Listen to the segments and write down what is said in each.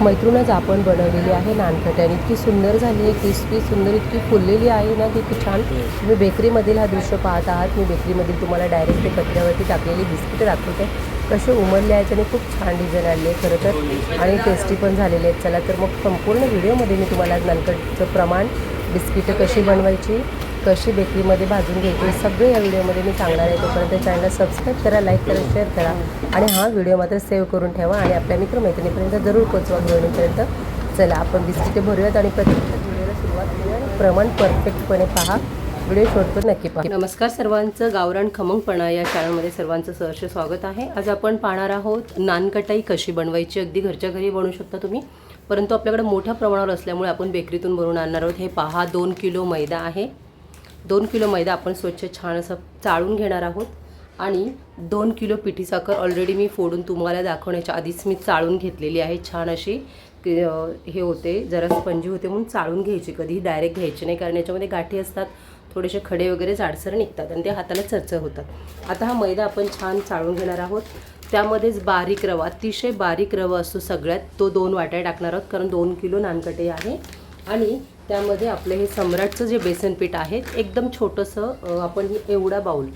मैत्रूनच आपण बनवलेली आहे नानकट्या आणि इतकी सुंदर झाली आहे क्रिस्पी सुंदर इतकी फुललेली आहे ना ती खूप छान. तुम्ही बेकरीमधील हा दृश्य पाहत आहात. मी बेकरीमधील तुम्हाला डायरेक्ट ते पत्र्यावरती टाकलेली बिस्किटं दाखवते. कसे उमरले आहेत आणि खूप छान डिझाईन आणले आहे खरं तर. आणि टेस्टी पण झालेले आहेत. चला तर मग संपूर्ण व्हिडिओमध्ये मी तुम्हाला नानकटचं प्रमाण बिस्किटं कशी बनवायची कशी बेकरीमध्ये भाजून घ्यायची सगळे या व्हिडिओमध्ये मी सांगणार आहे. तोपर्यंत चॅनलला सबस्क्राईब करा लाईक करा शेअर करा आणि हा व्हिडिओ मात्र सेव्ह करून ठेवा आणि आपल्या मित्रमैत्रिणीपर्यंत जरूर पोचवा गृहिणीपर्यंत चला आपण बिस्किटे भरूयात आणि प्रत्येक व्हिडिओला सुरुवात करूया प्रमाण परफेक्टपणे पहा. व्हिडिओ शोधतो नक्की पहा. नमस्कार सर्वांचं गावरान खमंगपणा या शाळेमध्ये सर्वांचं सहर्ष स्वागत आहे. आज आपण पाहणार आहोत नानकटाई कशी बनवायची अगदी घरच्या घरी बनवू शकता तुम्ही. परंतु आपल्याकडे मोठ्या प्रमाणावर असल्यामुळे आपण बेकरीतून बनवून आणणार आहोत. हे पहा दोन किलो मैदा आहे. दोन किलो मैदा आपण स्वच्छ छान असं चाळून घेणार आहोत. आणि दोन किलो पिठी साखर ऑलरेडी मी फोडून तुम्हाला दाखवण्याच्या आधीच मी चाळून घेतलेली आहे. छान अशी हे होते जरा स्पंजी होते म्हणून चाळून घ्यायची. कधीही डायरेक्ट घ्यायची नाही कारण याच्यामध्ये गाठी असतात थोडेसे खडे वगैरे जाडसर निघतात आणि ते हाताला चरचर होतात. आता हा मैदा आपण छान चाळून घेणार आहोत. त्यामध्येच बारीक रवा अतिशय बारीक रवा असतो सगळ्यात तो दोन वाट्या टाकणार आहोत कारण दोन किलो नानकटे आहे. आणि त्यामध्ये आपलं हे सम्राटचं जे बेसनपीठ आहे एकदम छोटंसं आपण एवढा बाऊल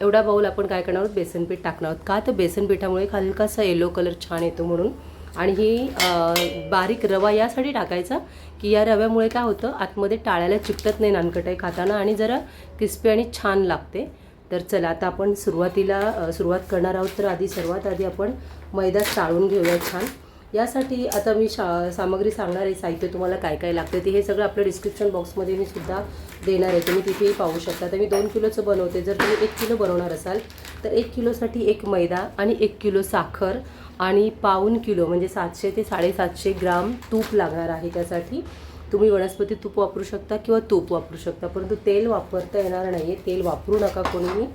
एवढा बाऊल आपण काय करणार आहोत? बेसनपीठ टाकणार आहोत. का तर बेसनपीठामुळे हलकासा येलो कलर छान येतो म्हणून. आणि ही बारीक रवा यासाठी टाकायचा की या रव्यामुळे काय होतं आतमध्ये टाळ्याला चिकटत नाही नानकटाई खाताना आणि जरा क्रिस्पी आणि छान लागते. तर चला आता आपण सुरुवातीला सुरुवात करणार आहोत. तर आधी सर्वात आधी आपण मैदा चाळून घेऊया छान. यासाठी आता मी शा सामग्री सांगणार आहे साहित्य तुम्हाला काय काय लागतं ते हे सगळं आपलं डिस्क्रिप्शन बॉक्समध्ये मी सुद्धा देणार आहे. तुम्ही तिथेही पाहू शकता. तर मी दोन किलोचं बनवते. जर तुम्ही एक किलो बनवणार असाल तर एक किलोसाठी एक मैदा आणि एक किलो साखर आणि पाऊन किलो म्हणजे सातशे ते साडेसातशे ग्राम तूप लागणार आहे त्यासाठी. तुम्ही वनस्पती तूप वापरू शकता किंवा तूप वापरू शकता परंतु तेल वापरता येणार नाही आहे तेल वापरू नका कोणीही.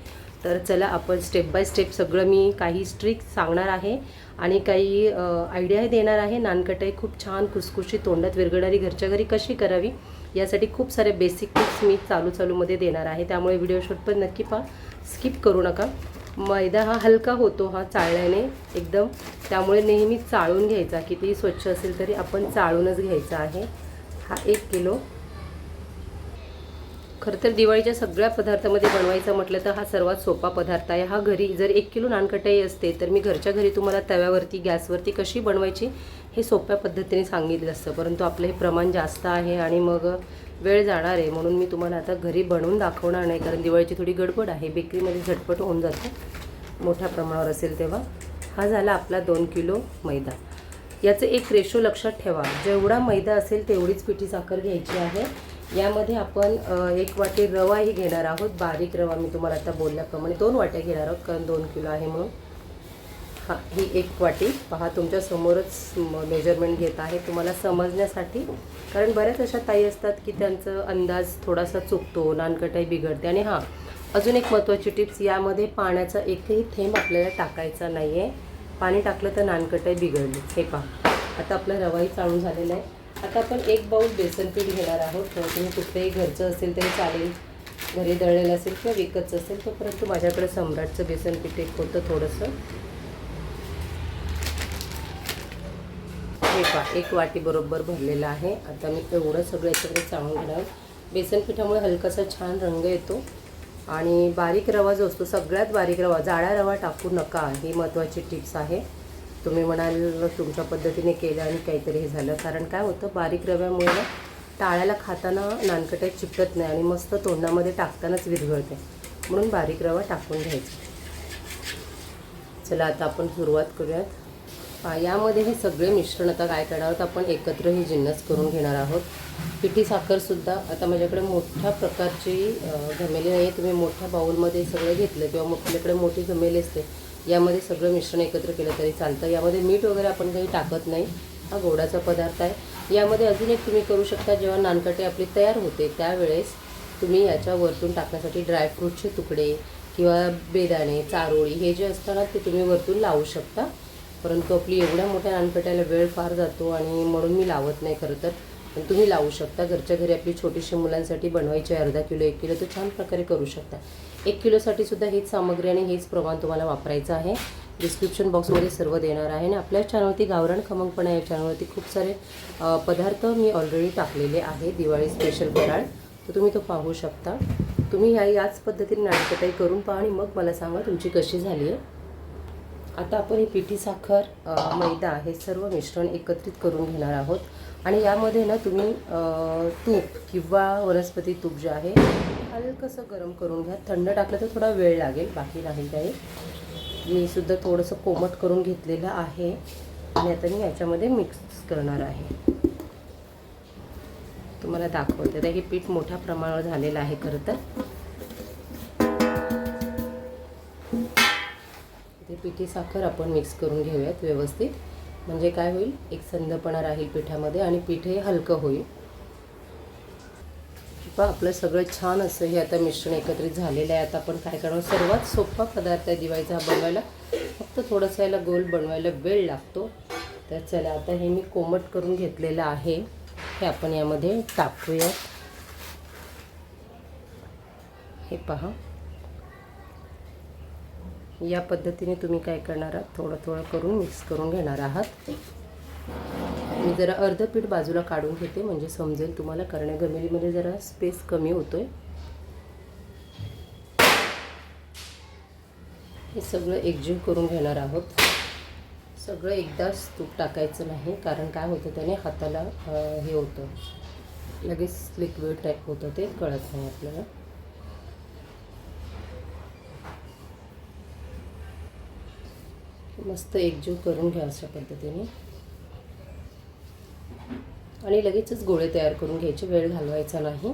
तर चला आपण स्टेप बाय स्टेप सगळं मी काही स्ट्रिक सांगणार आहे. आणि काही आयडियाही देणार आहे. नानकटाई खूप छान कुसकुशी तोंडात विरघळणारी घरच्या घरी कशी करावी यासाठी खूप सारे बेसिक टिप्स मी चालू चालूमध्ये देणार आहे. त्यामुळे व्हिडिओ शूट पण नक्की पहा. स्किप करू नका. मैदा हा हलका होतो हा चाळल्याने एकदम. त्यामुळे नेहमी चाळून घ्यायचा. कितीही स्वच्छ असेल तरी आपण चाळूनच घ्यायचा आहे. हा एक किलो. खरं तर दिवाळीच्या सगळ्या पदार्थामध्ये बनवायचं म्हटलं तर हा सर्वात सोपा पदार्थ आहे. हा घरी जर एक किलो नानकटाई असते तर मी घरच्या घरी तुम्हाला तव्यावरती गॅसवरती कशी बनवायची हे सोप्या पद्धतीने सांगितलं असतं. परंतु आपलं हे प्रमाण जास्त आहे आणि मग वेळ जाणार आहे म्हणून मी तुम्हाला आता घरी बनवून दाखवणार नाही कारण दिवाळीची थोडी गडबड आहे. बेकरीमध्ये झटपट होऊन जातं मोठ्या प्रमाणावर असेल तेव्हा. हा झाला आपला दोन किलो मैदा. याचं एक रेशो लक्षात ठेवा. जेवढा मैदा असेल तेवढीच पिठी साखर घ्यायची आहे. यामध्ये आपण एक वाटी रवाही घेणार आहोत. बारीक रवा मी तुम्हाला आता बोलल्याप्रमाणे दोन वाट्या घेणार आहोत कारण दोन किलो आहे म्हणून. हां ही एक वाटी. पहा तुमच्यासमोरच मेजरमेंट घेत आहे. तुम्हाला समजण्यासाठी कारण बऱ्याच अशा ताई असतात की त्यांचं अंदाज थोडासा चुकतो नानकटाई बिघडते. आणि हां अजून एक महत्त्वाची टिप्स यामध्ये पाण्याचा एकही थेंब आपल्याला टाकायचा नाही आहे पाणी टाकलं तर नानकटाई बिघडली. हे पहा आता आपला रवाही चालू झालेला आहे. आता आपण एक बाऊल बेसन पीठ घेणार आहोत. तुम्ही कुठलंही घरचं असेल तरी चालेल. घरी दळलेलं असेल किंवा विकतचं असेल तर परंतु माझ्याकडे सम्राटचं बेसन पीठ एक होतं थोडंसं. हे पा एक वाटी बरोबर भरलेलं आहे. आता मी एवढं सगळं याच्याकडे चाळून घेणार बेसन पिठामुळे हलकासा छान रंग येतो. आणि बारीक रवा जो असतो सगळ्यात बारीक रवा जाडा रवा टाकू नका. ही महत्त्वाची टिप्स आहे. तुम्ही म्हणाल तुमच्या पद्धतीने केलं आणि काहीतरी हे झालं. कारण काय होतं बारीक रव्यामुळे ना टाळ्याला खाताना नानकट्यात चिपटत नाही आणि मस्त तोंडामध्ये टाकतानाच विरघळते. म्हणून बारीक रवा टाकून घ्यायचा. चला आता आपण सुरुवात करूयात. यामध्ये हे सगळे मिश्रण आता काय करणार आहोत आपण एकत्र हे जिन्नस करून घेणार आहोत. पिठी साखरसुद्धा आता माझ्याकडे मोठ्या प्रकारची घमेली नाही आहे. तुम्ही मोठ्या बाऊलमध्ये सगळं घेतलं किंवा मग आपल्याकडे मोठी घमेली असते यामध्ये सगळं मिश्रण एकत्र केलं तरी चालतं. यामध्ये मीठ वगैरे आपण काही टाकत नाही. हा गोडाचा पदार्थ आहे. यामध्ये अजून एक तुम्ही करू शकता जेव्हा नानकटे आपली तयार होते त्यावेळेस तुम्ही याच्या वरतून टाकण्यासाठी ड्रायफ्रूटचे तुकडे किंवा बेदाणे चारोळी हे जे असतात ना ते तुम्ही वरतून लावू शकता. परंतु आपली एवढ्या मोठ्या नानकट्याला वेळ फार जातो आणि म्हणून मी लावत नाही खरं तर. पण तुम्ही लावू शकता. घरच्या घरी आपली छोटीशी मुलांसाठी बनवायची आहे अर्धा किलो एक किलो तर छान प्रकारे करू शकता. एक किलोसाठी सुद्धा हीच सामग्री आणि हेच प्रमाण तुम्हाला वापरायचं आहे. डिस्क्रिप्शन बॉक्समध्ये सर्व देणार आहे आणि आपल्या चॅनलवरती गावरान खमंगपणा या चॅनलवरती खूप सारे पदार्थ मी ऑलरेडी टाकलेले आहे. दिवाळी स्पेशल फराळ. तर तुम्ही तो पाहू शकता. तुम्ही ह्या याच पद्धतीने नाटकताई करून पहा आणि मग मला सांगा तुमची कशी झाली आहे. आता आपण ही पिठी साखर मैदा हे सर्व मिश्रण एकत्रित करून घेणार आहोत. आणि यामध्ये ना तुम्ही तूप किंवा वनस्पती तूप जे आहे हलकंसं गरम करून घ्या. थंड टाकलं तर थोडा वेळ लागेल बाकी नाही काही. मी सुद्धा थोडंसं कोमट करून घेतलेलं आहे. आणि आता मी याच्यामध्ये मिक्स करणार आहे. तुम्हाला दाखवते तर हे पीठ मोठ्या प्रमाणावर झालेलं आहे खरं तर. ते पिठी साखर आपण मिक्स करून घेऊयात व्यवस्थित. म्हणजे काय होईल? एक संदपणा राहील पिठामध्ये आणि पीठ हे हलकं होईल. पहा आपलं सगळं छान असं हे आता मिश्रण एकत्रित झालेलं आहे. आता आपण काय करणार? सर्वात सोपा पदार्थ आहे दिवाळीचा हा बनवायला. फक्त थोडंसं याला गोल बनवायला वेळ लागतो. तर चला आता हे मी कोमट करून घेतलेलं आहे. हे आपण यामध्ये टाकूया. हे पहा. या पद्धतीने तुम्ही काय करणार आहात? थोडं थोडं करून मिक्स करून घेणार आहात. मी जरा अर्ध पीठ बाजूला काढून घेते म्हणजे समजेल तुम्हाला. करण्या गमिलीमध्ये जरा स्पेस कमी होतो आहे हे सगळं एकजीव करून घेणार आहोत. सगळं एकदाच तूप टाकायचं नाही कारण काय होतं त्याने हाताला हे होतं. लगेच लिक्विड टाईप होतं ते कळत नाही आपल्याला. मस्त एकजीव करून घ्या अशा पद्धतीने. आणि लगेचच गोळे तयार करून घ्यायचे वेळ घालवायचा नाही.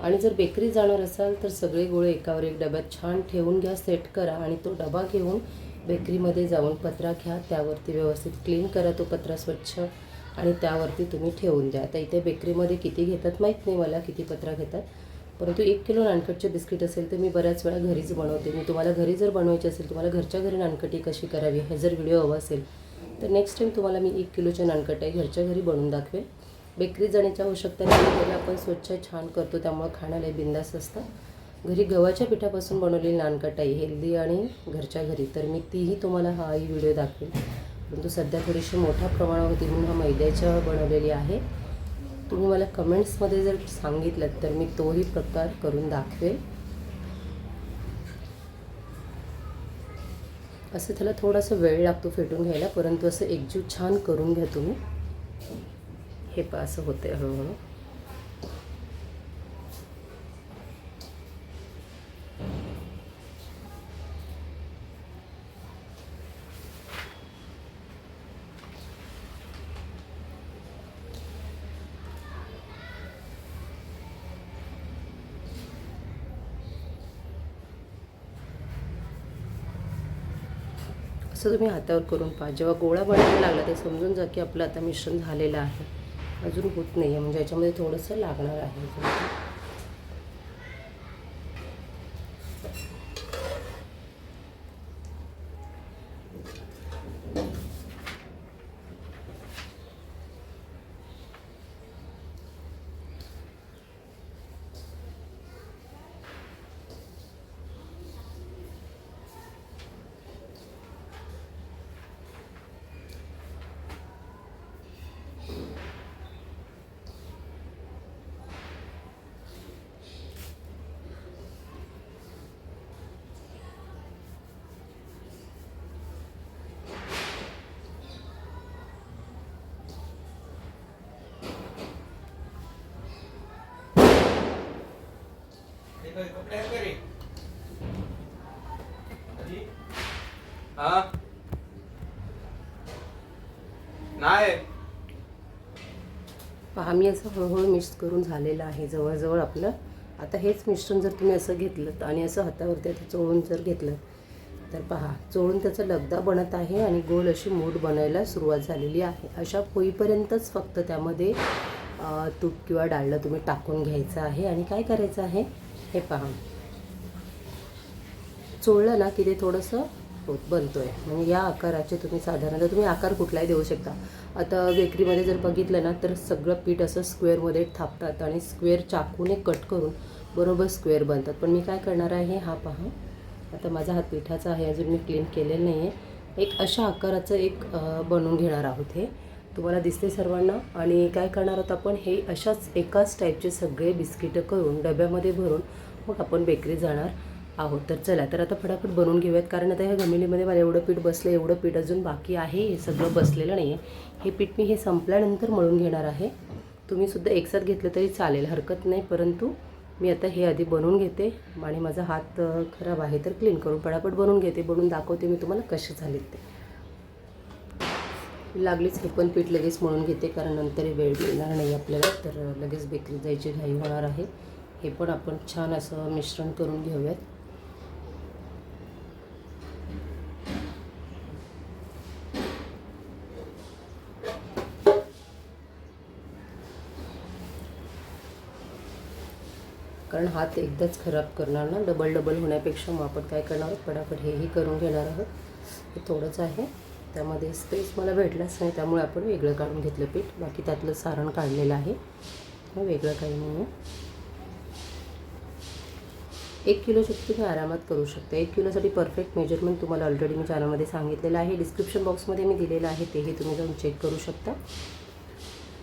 आणि जर बेकरी जाणार असाल तर सगळे गोळे एकावर एक डब्यात छान ठेवून घ्या सेट करा आणि तो डबा घेऊन बेकरीमध्ये जाऊन पत्रा घ्या. त्यावरती व्यवस्थित क्लीन करा तो पत्रा स्वच्छ आणि त्यावरती तुम्ही ठेवून द्या. आता इथे बेकरीमध्ये किती घेतात माहीत नाही मला किती पत्रा घेतात. परंतु एक किलो नानकटचे बिस्किट असेल तर मी बऱ्याच वेळा घरीच बनवते. मी तुम्हाला घरी जर बनवायची असेल तुम्हाला घरच्या घरी नानकटी कशी करावी हे जर व्हिडिओ हवा असेल तर नेक्स्ट टाईम तुम्हाला मी एक किलोच्या नानकटाई घरच्या घरी बनवून दाखवेल बेकरी जाण्याची आवश्यकता नाही घरी आपण स्वच्छ छान करतो त्यामुळं खाण्याला बिंदास असतं. घरी गव्हाच्या पिठापासून बनवलेली नानकटाई हेल्दी आणि घरच्या घरी तर मी तीही तुम्हाला हा ही व्हिडिओ दाखवेल परंतु सध्या थोडीशी मोठ्या प्रमाणावर म्हणून हा मैद्याच्या बनवलेली आहे. तुम्ही मला कमेंट्समध्ये जर सांगितलं तर मी तोही प्रकार करून दाखवेल. असं त्याला थोडासा वेळ लागतो फेटून घ्यायला परंतु असं एकजीव छान करून घ्या तुम्ही. हे पा असं होते हळूहळू. असं तुम्ही हातावर करून पहा. जेव्हा गोळा बनायला लागला ते समजून जा की आपलं आता मिश्रण झालेलं आहे. अजून होत नाही आहे म्हणजे याच्यामध्ये थोडंसं लागणार आहे. हा? नाही. पहा मी असं हळूहळू मिक्स करून झालेलं आहे जवळजवळ आपलं. आता हेच मिश्रण जर तुम्ही असं घेतलं आणि असं हातावरती आता चोळून जर घेतलं तर पहा चोळून त्याचा लगदा बनत आहे आणि गोल अशी मूठ बनायला सुरुवात झालेली आहे. अशा होईपर्यंतच फक्त त्यामध्ये तूप किंवा डाळलं तुम्ही टाकून घ्यायचं आहे. आणि काय करायचं आहे? हे पहा. चोळलं ना की ते थोडंसं बनतो आहे म्हणजे या आकाराचे तुम्ही साधारणतः तुम्ही आकार कुठलाही देऊ शकता. आता बेकरीमध्ये जर बघितलं ना तर सगळं पीठ असं स्क्वेअरमध्ये थापतात आणि स्क्वेअर चाकूने कट करून बरोबर स्क्वेअर बनतात. पण मी काय करणार आहे हा पहा. आता माझा हात पिठाचा आहे अजून मी क्लीन केलेलं नाही आहे एक अशा आकाराचं एक बनवून घेणार आहोत हे. तुम्हाला दिसते सर्वांना. आणि काय करणार आहोत आपण? हे अशाच एकाच टाईपचे सगळे बिस्किटं करून डब्यामध्ये भरून मग आपण बेकरीत जाणार आहोत. तर चला तर आता फटाफट बनवून घेऊयात. कारण आता ह्या गमिलीमध्ये मला एवढं पीठ बसलं एवढं पीठ अजून बाकी आहे. हे सगळं बसलेलं नाही आहे हे पीठ मी हे संपल्यानंतर मळून घेणार आहे. तुम्ही सुद्धा एकसाथ घेतलं तरी चालेल हरकत नाही. परंतु मी आता हे आधी बनवून घेते. आणि माझा हात खराब आहे तर क्लीन करून फटाफट बनवून घेते. बनवून दाखवते मी तुम्हाला कसे झालेत ते. लागलीच हे पण पीठ लगेच मळून घेते कारण नंतर हे वेळ मिळणार नाही आपल्याला तर लगेच बेकरीत जायची घाई होणार आहे. हे पण आपण छान असं मिश्रण करून घेऊयात. कारण हात एकदाच खराब करणार ना डबल डबल होण्यापेक्षा मग आपण काय करणार आहोत? फटाफट हेही करून घेणार आहोत. हे थोडंच आहे. त्यामध्ये स्पेस मला भेटलाच नाही त्यामुळे आपण वेगळं काढून घेतलं पीठ. बाकी त्यातलं सारण काढलेलं आहे. वेगळं काही नाही आहे एक किलोची तुम्ही आरामात करू शकता. एक किलोसाठी परफेक्ट मेजरमेंट तुम्हाला ऑलरेडी मी चॅनलमध्ये सांगितलेलं आहे. डिस्क्रिप्शन बॉक्समध्ये मी दिलेलं आहे तेही तुम्ही जाऊन चेक करू शकता.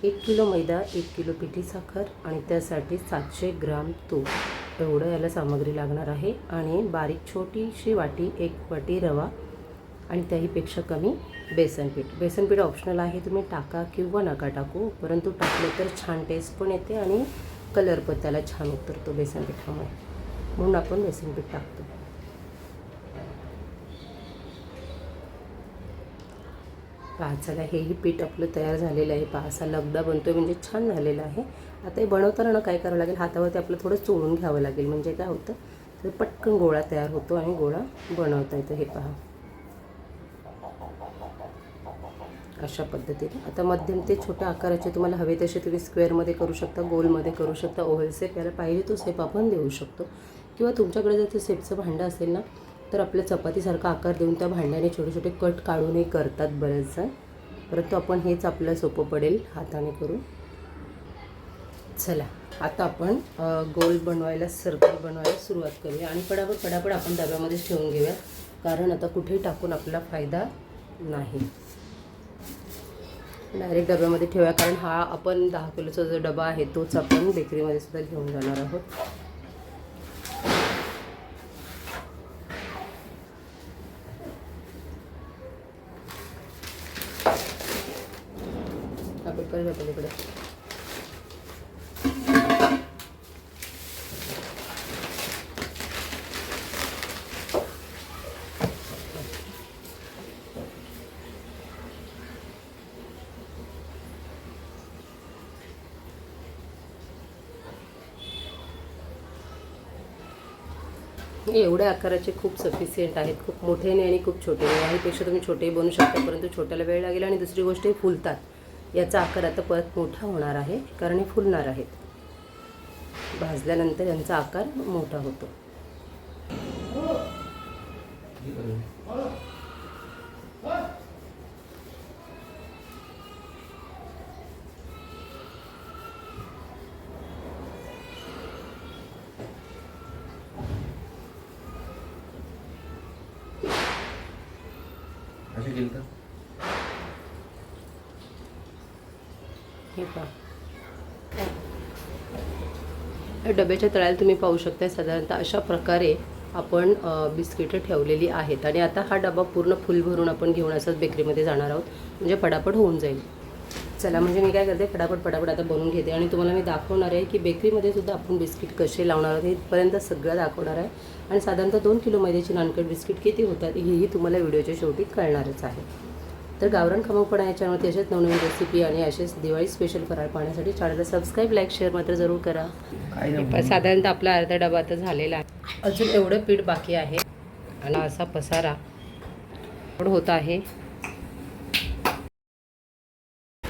एक किलो मैदा एक किलो पिठी साखर आणि त्यासाठी सातशे ग्राम तूप. एवढं याला सामग्री लागणार आहे. आणि बारीक छोटीशी वाटी एक वाटी रवा. आणि त्याहीपेक्षा कमी बेसन पीठ. बेसन पीठ ऑप्शनल आहे तुम्ही टाका किंवा नका टाकू परंतु टाकलं तर छान टेस्ट पण येते आणि कलर पण त्याला छान उतरतो बेसन पीठामुळे. म्हणून आपण बेसन पीठ टाकतो. पहा हेही पीठ आपलं तयार झालेलं आहे. पहा असा लगदा बनतो आहे म्हणजे छान झालेला आहे. आता हे बनवताना ना काय करावं लागेल? हातावरती आपलं थोडं चोळून घ्यावं लागेल. म्हणजे काय होतं? तर पटकन गोळा तयार होतो आणि गोळा बनवता येतो. हे पहा. अशा पद्धतीने? आता मध्यम ते छोट्या आकाराचे तुम्हाला हवे तसे तुम्ही स्क्वेअरमध्ये करू शकता गोलमध्ये करू शकता ओव्हल सेप याला पाहिजे तो सेप आपण देऊ शकतो. किंवा तुमच्याकडे जर ते सेपचं भांडं असेल ना तर आपल्या चपातीसारखा आकार देऊन त्या भांड्याने छोटे छोटे कट काढूनही करतात बरेचजण. परंतु आपण हेच आपल्याला सोपं पडेल हाताने करून. चला आता आपण गोल बनवायला सर्कल बनवायला सुरुवात करूया. आणि पडापड पडापड आपण डब्यामध्येच ठेवून घेऊया. कारण आता कुठेही टाकून आपला फायदा नाही. डायरेक्ट डब्यामध्ये ठेवूया कारण हा आपण दहा किलोचा जो डबा आहे तोच आपण बेकरीमध्ये सुद्धा घेऊन जाणार आहोत आपण करूया पलीकडे एवढ्या आकाराचे खूप सफिशियंट आहेत खूप मोठे नाही आणि खूप छोटे नाही याहीपेक्षा तुम्ही छोटेही बनवू शकता परंतु छोट्याला वेळ लागेल आणि दुसरी गोष्ट हे फुलतात. याचा आकार आता परत मोठा होणार आहे कारण हे फुलणार आहेत. भाजल्यानंतर यांचा आकार मोठा होतो. असे केलं तर हे पहा. या डब्याच्या तळ्याला तुम्ही पाहू शकता साधारणतः अशा प्रकारे आपण बिस्किटं ठेवलेली आहेत. आणि आता हा डबा पूर्ण फुल भरून आपण घेऊन असंच बेकरीमध्ये जाणार आहोत. म्हणजे पटापट होऊन जाईल. चला म्हणजे मी काय करते फटाफट फटाफट आता बनवून घेते. आणि तुम्हाला मी दाखवणार आहे की बेकरीमध्ये सुद्धा आपण बिस्किट कसे लावणार आहोत इथपर्यंत सगळं दाखवणार आहे. आणि साधारणतः दोन किलो मैद्याची नानकट बिस्किट किती होतात हेही तुम्हाला व्हिडिओच्या शेवटी कळणारच आहे. तर गावरान खमकपणा या चॅनलवरती असेच नवनवीन रेसिपी आणि असेच दिवाळी स्पेशल फराळ पाहण्यासाठी चॅनलला सबस्क्राईब लाईक शेअर मात्र जरूर करा. साधारणतः आपला अर्धा डबा आता झालेला आहे. अजून एवढं पीठ बाकी आहे. आणि असा पसारा पण होत आहे.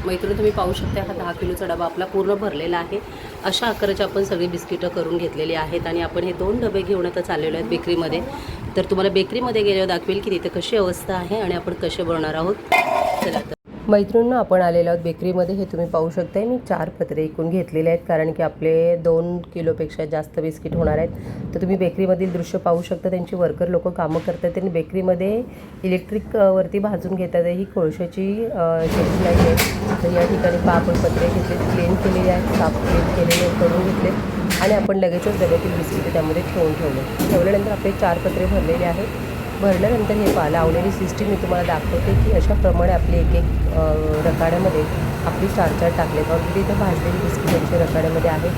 मैत्रीण तुम्ही पाहू शकता हा दहा किलोचा डबा आपला पूर्ण भरलेला आहे. अशा आकाराची आपण सगळी बिस्किटं करून घेतलेली आहेत आणि आपण हे दोन डबे घेऊन आता चाललेलो आहेत बेकरीमध्ये. तर तुम्हाला बेकरीमध्ये गेल्यावर दाखवेल की तिथे कशी अवस्था आहे आणि आपण कसे बनवणार आहोत. चला तर मैत्रिणींना आपण आलेलो आहोत बेकरीमध्ये. हे तुम्ही पाहू शकताय. मी चार पत्रे इकून घेतलेले आहेत कारण की आपले दोन किलोपेक्षा जास्त बिस्किट होणार आहेत. तर तुम्ही बेकरीमधील दृश्य पाहू शकता. त्यांची वर्कर लोक कामं करतात. त्यांनी बेकरीमध्ये इलेक्ट्रिक वरती भाजून घेतात. ही कोळशाची शेती नाही आहे. तर या ठिकाणी पा आपण पत्रे घेतले क्लीन केलेले आहेत. साफ क्लीन केलेले करून घेतले आणि आपण लगेचच डब्यातील बिस्किट त्यामध्ये ठेवून ठेवले. ठेवल्यानंतर आपले चार पत्रे भरलेले आहेत. भरल्यानंतर हे पहा लावलेली सिस्टीम मी तुम्हाला दाखवते की अशाप्रमाणे आपली एक एक रकाड्यामध्ये आपली चार चार टाकले ऑलरेडी इथं भाजलेली बिस्किटांची रकाड्यामध्ये आहे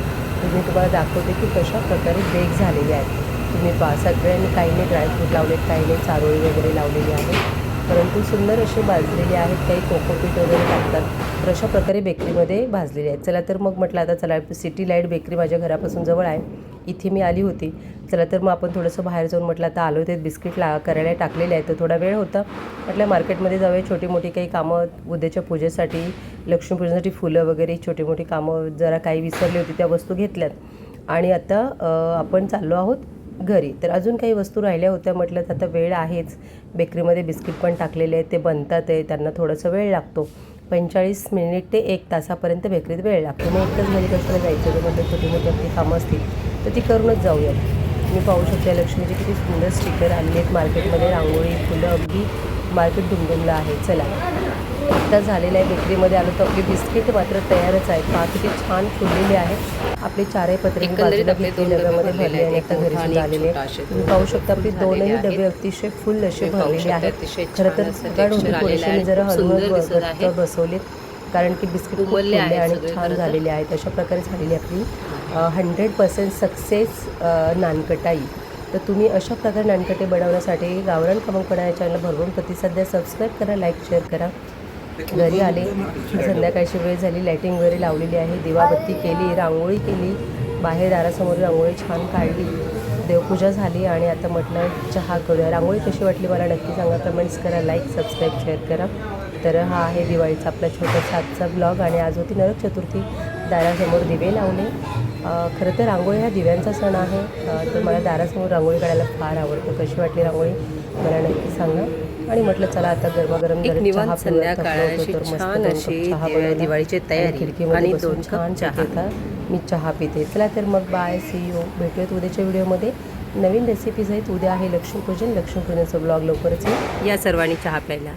तर मी तुम्हाला दाखवते की कशा प्रकारे बेक झालेले आहेत. तुम्ही पहा सगळ्यांनी काही नाही ड्रायफ्रूट लावलेत काही नाही चारोळी वगैरे लावलेली आहे परंतु सुंदर असे भाजलेले आहेत काही कोकोपीट वगैरे टाकतात. तर अशा प्रकारे बेकरीमध्ये भाजलेले आहेत. चला तर मग म्हटलं आता चला सिटी लाइट बेकरी माझ्या घरापासून जवळ आहे. इथे मी आली होती. चला तर मग आपण थोडंसं बाहेर जाऊन म्हटलं आता आलो ते बिस्किट ला करायला टाकलेले आहेत. तर थोडा वेळ होता. म्हटलं मार्केटमध्ये जाऊया. छोटी मोठी काही कामं उद्याच्या पूजेसाठी लक्ष्मीपूजेसाठी फुलं वगैरे छोटी मोठी कामं जरा काही विसरली होती त्या वस्तू घेतल्यात. आणि आता आपण चाललो आहोत घरी. तर अजून काही वस्तू राहिल्या होत्या म्हटलं तर आता वेळ आहेच. बेकरीमध्ये बिस्किट पण टाकलेले आहेत ते बनतात आहे त्यांना थोडासा वेळ लागतो. पंचेचाळीस मिनिट ते एक तासापर्यंत बेकरीत वेळ लागतो. मग एकटंच घरी कसं जायचं तर म्हटलं छोटी मोठी आपली कामं असतील तर ती करूनच जाऊयात. मी पाहू शकते लक्ष्मीचे किती सुंदर स्टिकर आलेले आहेत. मार्केटमध्ये रांगोळी फुलं अगदी मार्केट डुमडुमलं आहे. चला. आता झालेलं आहे बेकरीमध्ये आलो तर आपली बिस्किट मात्र तयारच आहेत पहा किती छान फुललेली आहेत आपले चारही पत्रे डब्यामध्ये भरले आणि. आता घरी सुद्धा आलेले तुम्ही पाहू शकता आपले दोनही. डबे अतिशय फुल असे भरलेले आहेत खरं तर थोडेसे आहे. जरा आहे. घट्ट बसवलेत कारण की बिस्किट उमलले आहेत आणि छान. झालेले आहेत अशा प्रकारे झालेली आपली हंड्रेड पर्सेंट सक्सेस नानकटाई तर तुम्ही अशा प्रकारे नानकटे बनवण्यासाठी गावरान खमंगपणा या चॅनल भरभरून प्रतिसाद द्या सबस्क्राईब करा लाईक शेअर करा घरी आले. संध्याकाळची वेळ झाली. लाईटिंग वगैरे लावलेली आहे. दिवाबत्ती केली रांगोळी केली. बाहेर दारासमोर रांगोळी छान काढली. देवपूजा झाली आणि आता म्हटलं चहा करूया. रांगोळी कशी वाटली मला नक्की सांगा. कमेंट्स करा लाईक सबस्क्राईब शेअर करा. तर हा आहे दिवाळीचा आपला छोटासा आजचा ब्लॉग आणि आज होती नरक चतुर्थी. दारासमोर दिवे लावले. खरं तर रांगोळी हा दिव्यांचा सण आहे. तर मला दारासमोर रांगोळी काढायला फार आवडतं. कशी वाटली रांगोळी? मला नक्की सांगा. आणि म्हटलं चला आता गरमागरम निवांत अशी छान अशी. दिवाळीची तयारी आणि दोन छान चहा. मी चहा पिते. चला तर मग बाय सी यू भेटूयात उद्याच्या व्हिडिओमध्ये. नवीन रेसिपीज आहेत. उद्या आहे लक्ष्मीपूजन. लक्ष्मीपूजनचा ब्लॉग लवकरच या सर्वांनी चहा प्यायला.